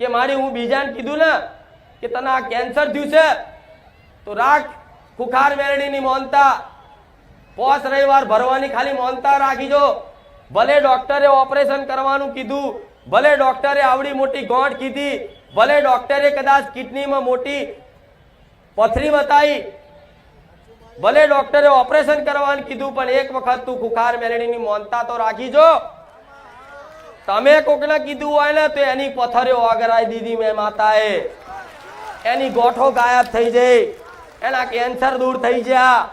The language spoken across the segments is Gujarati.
કે મારી હું બીજાને કીધું ને કે તને આ કેન્સર થયું છે, તો રાખ, ખુખાર વેરણીની મોનતા. પોસ રવિવાર ભરવાની ખાલી મોનતા રાખીજો. ભલે ડોક્ટરે ઓપરેશન કરવાનું કીધું, ભલે ડોક્ટરે આવડી મોટી ગોંઠ કીધી, ભલે ડોક્ટરે કદાચ કિડનીમાં મોટી પથરી બતાવી ભલે ડોક્ટરે ઓપરેશન કરવાનું કીધું, પણ એક વખત તું ખુખાર મેળણીની મોનતા તો રાખીજો. તમે કોકને કીધું હોય ને તો એની પથરીઓ અગરાઈ દીધી મેં માતાએ. એની ગોઠો ગાયબ થઈ જઈ. એના કેન્સર દૂર થઈ ગયા.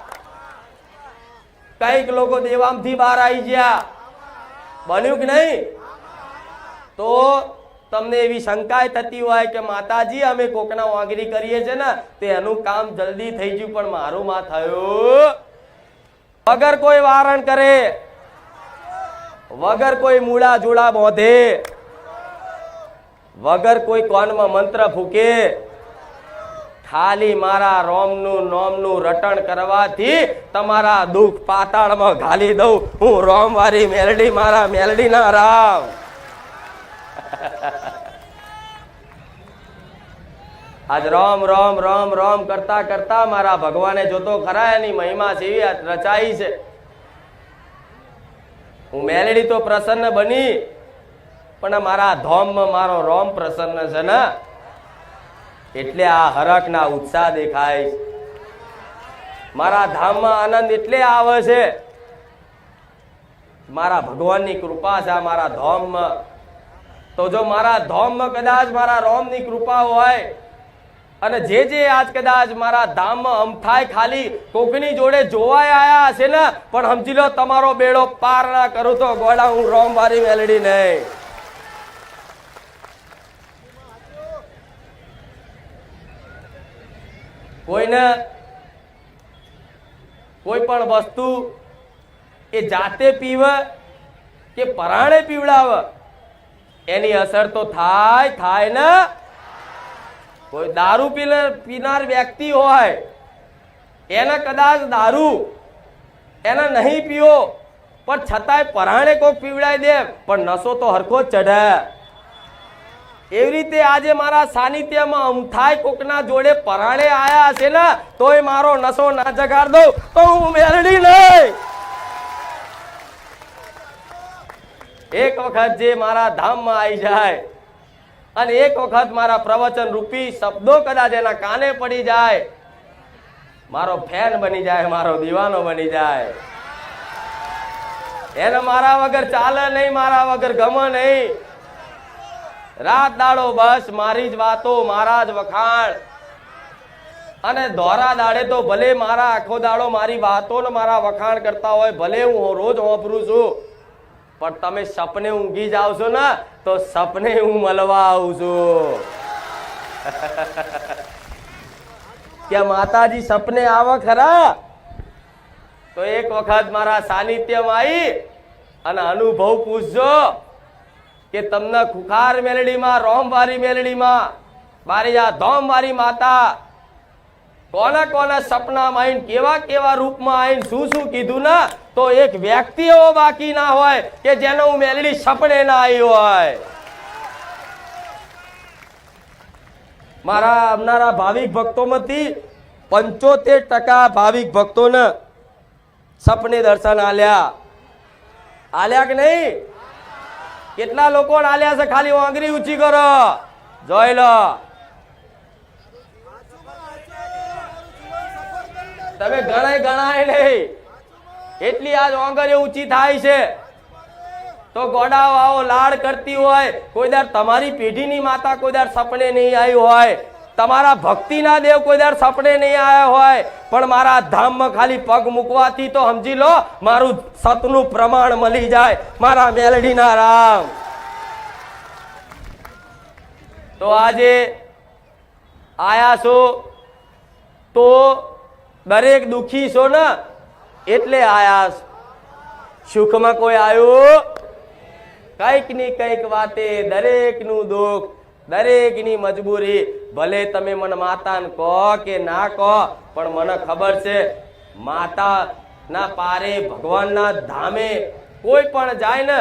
કંઈક લોકો દેવામથી બહાર આવી ગયા. બન્યું કે નહીં? તો તમને એવી શંકાય થતી હોય કે માતાજી, અમે કોકના વાંગરી કરીએ છીએ ને, તે એનું કામ જલ્દી થઈ ગયું, પણ મારું માં થયું. વગર કોઈ વારણ કરે વગર કોઈ મૂળા જોડા બોધે. વગર કોઈ કોનમાં મંત્ર ફૂકે. ખાલી મારા રોમનું નોમનું રટણ કરવાથી તમારા દુઃખ પાતાળમાં ઘાલી દઉં. હું રોમ વારી મેલડી, મારા મેલડીના રામ. આજ રોમ રોમ રોમ રોમ કરતા કરતા મારા ભગવાને જોતો ખરા એની મહિમા આ રચાઈ છે. હું મેલડી તો પ્રસન્ન બની. પણ મારા ધોમમાં મારો રોમ પ્રસન્ન છે ને. એટલે આ હરખના ઉત્સાહ દેખાય. મારા ધામમાં આનંદ એટલે આવે છે. મારા ભગવાનની કૃપા છે મારા ધોમમાં. તો જો મારા ધોમમાં કદાચ મારા રોમની કૃપા હોય અને જે જે આજ કદાચ મારા ધામમાં અમથાય ખાલી કોકની જોડે જોવાય આયા હશે ને, પણ સમજી લો, તમારો બેડો પાર ના કરું તો ગોડા હું રોમ મારી મેલડી નહીં. કોઈને કોઈ પણ વસ્તુ એ જાતે પીવે કે પરાણે પીવડાવે, એની અસર તો થાય થાય ને. કોઈ દારૂ પીને પીનાર વ્યક્તિ હોય, એને કદાચ દારૂ એને નહીં પીવો, પણ છતાંય પરાણે કોઈ પીવડાવી દે, પણ નશો તો હરખો જ ચઢે. એવી રીતે આજે મારા સાનિધ્યમાં અમથાય કોકના જોડે પરાણે આયા હશે ને, તોય મારો નશો ના જગાડ દઉં, તો હું મેળડી નહીં. એક વખત જે મારા ધામમાં આવી જાય અને એક વખત મારા પ્રવચન રૂપી શબ્દો કદાચ એના કાને પડી જાય. મારો ફેન બની જાય, મારો દીવાનો બની જાય. એને મારા વગર ચાલે નહીં, મારા વગર ગમે નહીં. રાત દાડો બસ, મારી જ વાતો, મારા જ વખાણ. અને દોરા દાડે તો ભલે મારા આખો દાડો મારી વાતો ને મારા વખાણ કરતા હોય, ભલે હું રોજ હોંભરું છું. પણ તમે સપને ઊંઘી જાવ છો ને તો સપને હું મળવા આવું છું. કે માતાજી સપને આવે ખરા? તો એક વખત મારા સાનિધ્યમાં આવી અને અનુભવ પૂછજો કે તમને ખુખાર મેલડીમાં રોમવારી મેલડીમાં મારી આ ધોમવારી માતા કોના કોના સપનામાં આવીને કેવા કેવા રૂપમાં આવીને શું શું કીધું ના, તો એક વ્યક્તિ એવો બાકી ના હોય કે જેનો હું મેલડી સપને ના આવી હોય. મારા આવનારા ભાવિક ભક્તોમાંથી પંચોતેર ટકા ભાવિક ભક્તોને સપને દર્શન આલ્યા. આલ્યા કે નહીં? કેટલા લોકો આલ્યા છે? ખાલી આંગળી ઊંચી કરો. જોઈ લો. તમે ગણાય ગણાય નહીં. એટલી આજ ઓંગરે ઊંચી થાય છે. તો ગોડાઓ આવો લાડ કરતી હોય, કોઈ દર તમારી પેઢીની માતા કોઈ દર સપને નહીં આવી હોય. તમારા ભક્તિના દેવ કોઈ દર સપને નહીં આવ્યા હોય. પણ મારા ધામમાં ખાલી પગ મૂકવાથી તો સમજી લો, મારું સતનું પ્રમાણ મળી જાય. મારા મેલડીના રામ. તો આજે આયા છો. તો દરેક દુખી છો ને, એટલે આયા સુખમાં કોઈ આવ્યું? કંઈકની કંઈક વાતે દરેકનું દુઃખ, દરેકની મજબૂરી. ભલે તમે મને માતાને કહો કે ના કહો, પણ મને ખબર છે માતા ના પારે ભગવાનના ધામે કોઈ પણ જાય ને,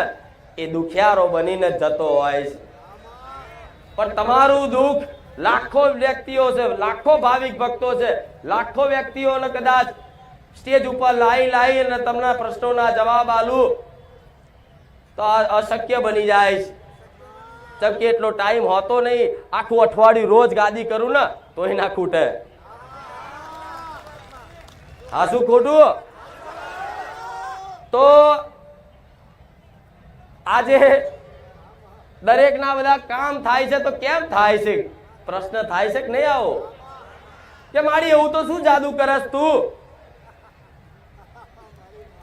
એ દુખિયારો બનીને જતો હોય પણ તમારું દુઃખ લાખો વ્યક્તિઓ છે, લાખો ભાવિક ભક્તો છે, લાખો વ્યક્તિઓને કદાચ સ્ટેજ ઉપર લાઈ લાઈ અને તમને પ્રશ્નોના જવાબ આલું, તો અશક્ય બની જાય છે. કે એટલો ટાઈમ હોતો નહીં, આખું અઠવાડિયું રોજ ગાદી કરું ને તો ના ખૂટે. હા, શું ખોટું? તો આજે દરેકના બધા કામ થાય છે, તો કેમ થાય છે? પ્રશ્ન થાય છે કે નહીં આવો? કે મારી એવું તો શું જાદુ કરસ તું?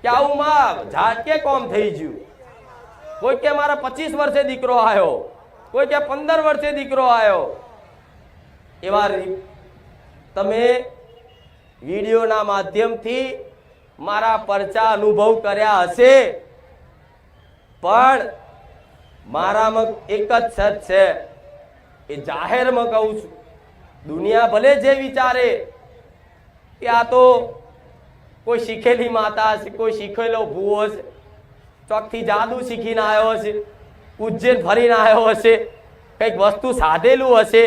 કે આવું માં ઝાટકે કોમ થઈ ગયું કોઈ કે મારા પચીસ વર્ષે દીકરો આવ્યો કોઈ કે પંદર વર્ષે દીકરો આવ્યો એવા તમે વિડીયોના માધ્યમથી મારા પરચા અનુભવ કર્યા હશે. પણ મારામાં એક જ સત છે. એ જાહેરમાં કહું છું, દુનિયા ભલે જે વિચારે કે આ તો કોઈ શીખેલી માતા છે કોઈ શીખેલો ભૂવો છે ચોકથી જાદુ શીખીને આવ્યો હશે, ઉજ્જૈન ફરીને આવ્યો હશે, કંઈક વસ્તુ સાધેલું હશે,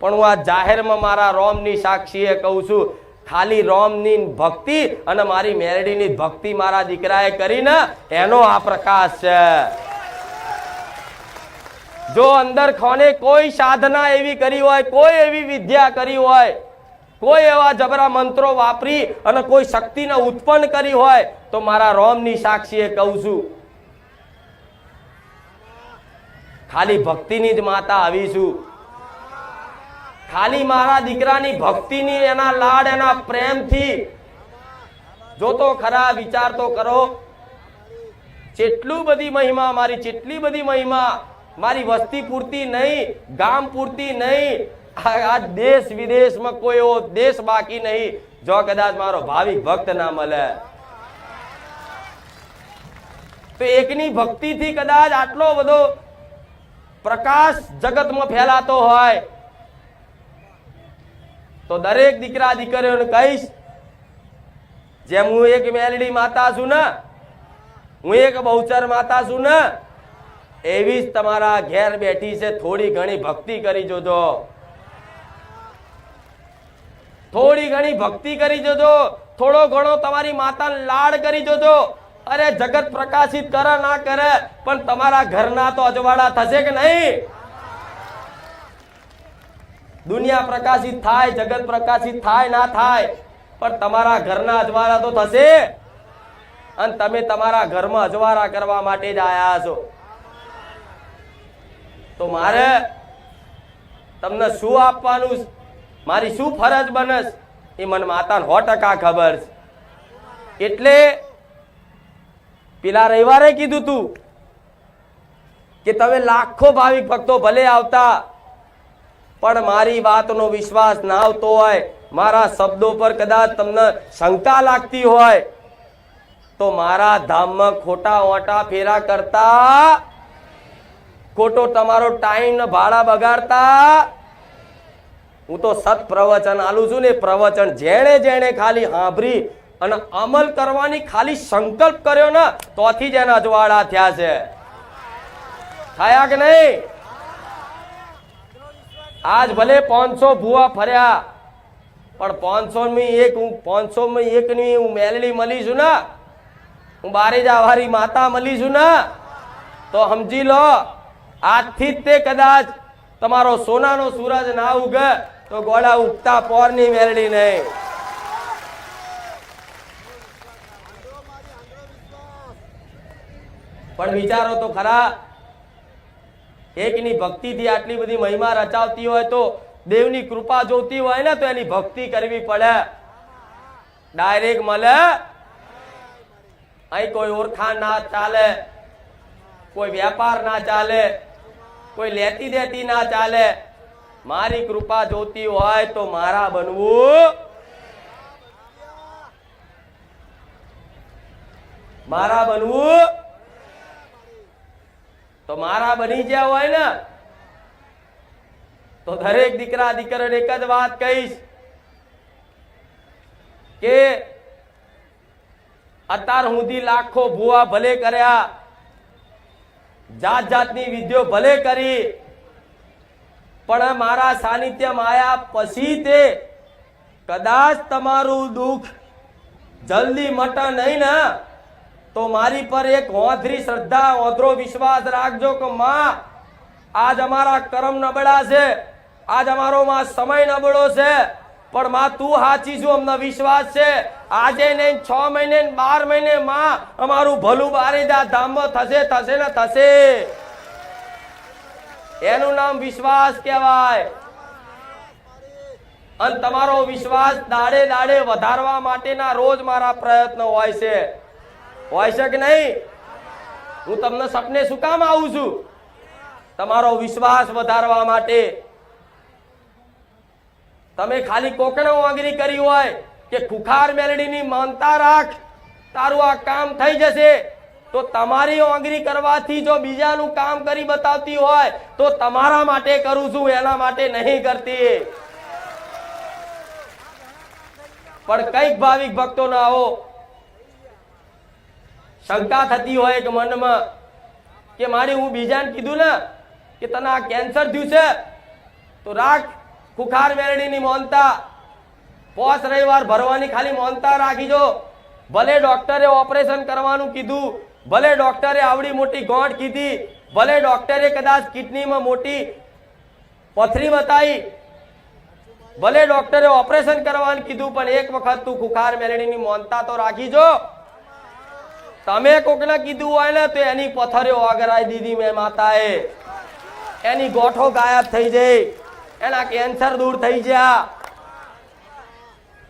પણ હું આ જાહેરમાં મારા રોમની સાક્ષીએ કહું છું, ખાલી રોમની ભક્તિ અને મારી મેરડીની ભક્તિ મારા દીકરાએ કરીને એનો આ પ્રકાશ છે. જો અંદર ખોને કોઈ સાધના એવી કરી હોય, કોઈ એવી વિદ્યા કરી હોય, કોઈ એવા જબરા મંત્રો વાપરી અને કોઈ શક્તિને ઉત્પન્ન કરી હોય, તો મારા રોમની સાક્ષીએ કહું છું, ખાલી ભક્તિની જ માતા આવીશું ખાલી મારા દીકરાની ભક્તિની, એના લાડ, એના પ્રેમથી જો તો ખરા વિચાર તો કરો. જેટલું બધી મહિમા, મારી જેટલી બધી મહિમા મારી વસ્તી પૂરતી નહીં, ગામ પૂરતી નહીં. આ દેશ વિદેશમાં કોઈ એવો દેશ બાકી નહીં, જો કદાચ મારો ભાવિક ભક્ત ના મળે. તો એકની ભક્તિથી કદાચ આટલો બધો પ્રકાશ જગતમાં ફેલાતો હોય, તો દરેક દીકરા દીકરીઓને કહીશ, જેમ હું એક મેલડી માતા છું ને, હું એક બહુચર માતા છું ને એવી જ તમારા ઘેર બેઠી છે, થોડી ઘણી ભક્તિ કરી જોજો. થોડી ઘણી ભક્તિ કરી જોજો. થોડો ઘણો તમારી માતા લાડ કરી જોજો. અરે જગત પ્રકાશિત કરે ના કરે, પણ તમારા ઘરના તો અજવાળા થશે કે નહીં? દુનિયા પ્રકાશિત થાય, જગત પ્રકાશિત થાય, ના થાય, પણ તમારા ઘરના અજવાળા તો થશે. અને તમે તમારા ઘરમાં અજવાળા કરવા માટે જ આયા છો. તો મારે તમને શું આપવાનું? મારી શું ફરજ બનશ? એ મને માતાને સો ટકા ખબર છે. એટલે પેલા રવિવારે કીધું તું કે તમે લાખો ભાવિક ભક્તો ભલે આવતા, પણ મારી વાતનો વિશ્વાસ ના આવતો હોય, મારા શબ્દો પર કદાચ તમને શંકા લાગતી હોય, તો મારા ધામમાં ખોટા ઓટા ફેરા કરતા ખોટો તમારો ટાઈમ ભાડા બગાડતા. હું તો સત પ્રવચન આલું છું ને પ્રવચન જેણે જેણે ખાલી સાંભળી અને અમલ કરવાની ખાલી સંકલ્પ કર્યો ને, તોથી જ એના અજવાળા થયા છે. થયા કે નહીં? આજ ભલે પાંચસો ભૂવા ફર્યા, પણ પાંચસો ની એક, હું પાંચસો માં એક ની હું મેલડી મળી છું ને, હું બારે જ વાળી માતા મળી છું ને, તો સમજી લો આજથી તે કદાચ તમારો સોનાનો સૂરજ ના ઉગે તો ગોળા ઉગતા પોરની મેળડી નહીં. પણ વિચારો તો ખરા. એકની ભક્તિથી આટલી બધી મહિમા રચાવતી હોય તો દેવની કૃપા જોતી હોય ને તો એની ભક્તિ કરવી પડે. ડાયરેક્ટ મળે. અહીં કોઈ ઓળખાણ ના ચાલે, કોઈ વેપાર ના ચાલે કોઈ લેતી દેતી ના ચાલે. મારી કૃપા જોતી હોય તો મારા બનવું. મારા બનવું. તો મારા બની ગયા હોય ને, તો દરેક દીકરા દીકરાને એક જ વાત કહીશ કે, અત્યાર સુધી લાખો ભૂવા ભલે કર્યા જાત જાતની વિધિઓ ભલે કરી, પણ મારા સાનિધ્યમાં આયા પછી તે કદાચ તમારું દુઃખ જલ્દી મટે નહીં ને, તો મારી પર એક હોંધરી શ્રદ્ધા, ઓંધરો વિશ્વાસ રાખજો કે માં, આજ અમારા કર્મ નબળા છે, આજ અમારો માં સમય નબળો છે, પણ માં તું હાચી છું, અમને વિશ્વાસ છે. આજે ને છ મહિને બાર મહિને માં અમારું ભલું બારીદા ધામમાં થશે થશે ને થશે. એનું નામ વિશ્વાસ કહેવાય. અને તમારો વિશ્વાસ દાડે દાડે વધારવા માટેના રોજ મારા પ્રયત્નો હોય છે. હોય છે કે નહીં? હું તમને સપને શું કામ આવું છું? તમારો વિશ્વાસ વધારવા માટે. તમે ખાલી કોકણો વાગણી કરી હોય. કે ખુખાર મેલડીની માનતા રાખ, તારું આ કામ થઈ જશે. તો તમારી આંગરી કરવાથી જો બીજાનું કામ કરી બતાવતી હોય, તો તમારા માટે કરું છું, એના માટે નહીં કરતી. પણ કંઈક ભાવિક ભક્તો ના આવો, શંકા થતી હોય કે મનમાં કે મારી હું બીજાને કીધું ને કે તને આ કેન્સર થયું છે, તો રાખ, ખુખાર મેળડીની મોનતા. પોસ રવિવાર ભરવાની ખાલી મોનતા રાખીજો. ભલે ડોક્ટરે ઓપરેશન કરવાનું કીધું, ભલે ડોક્ટરે આવડી મોટી ગોંઠ કીધી, ભલે ડોક્ટરે કદાચ કિડનીમાં મોટી પથરી બતાવી, ભલે ડોક્ટરે ઓપરેશન કરવાનું કીધું, પણ એક વખત તું ખુખાર મેલડીની મોનતા તો રાખીજો. તમે કોકને કીધું હોય ને, તો એની પથરીઓ આગરાઈ દીધી મેં માતાએ. એની ગોઠો ગાયબ થઈ જઈ. એના કેન્સર દૂર થઈ ગયા.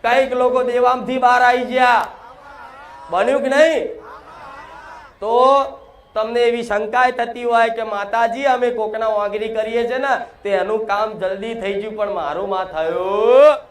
કંઈક લોકો દેવામથી બહાર આવી ગયા. બન્યું કે નહીં? તો તમને એવી શંકાય થતી હોય કે માતાજી, અમે કોકના વાંગરી કરીએ છે ને તે એનું કામ જલ્દી થઈ ગયું પણ મારું માં થયું.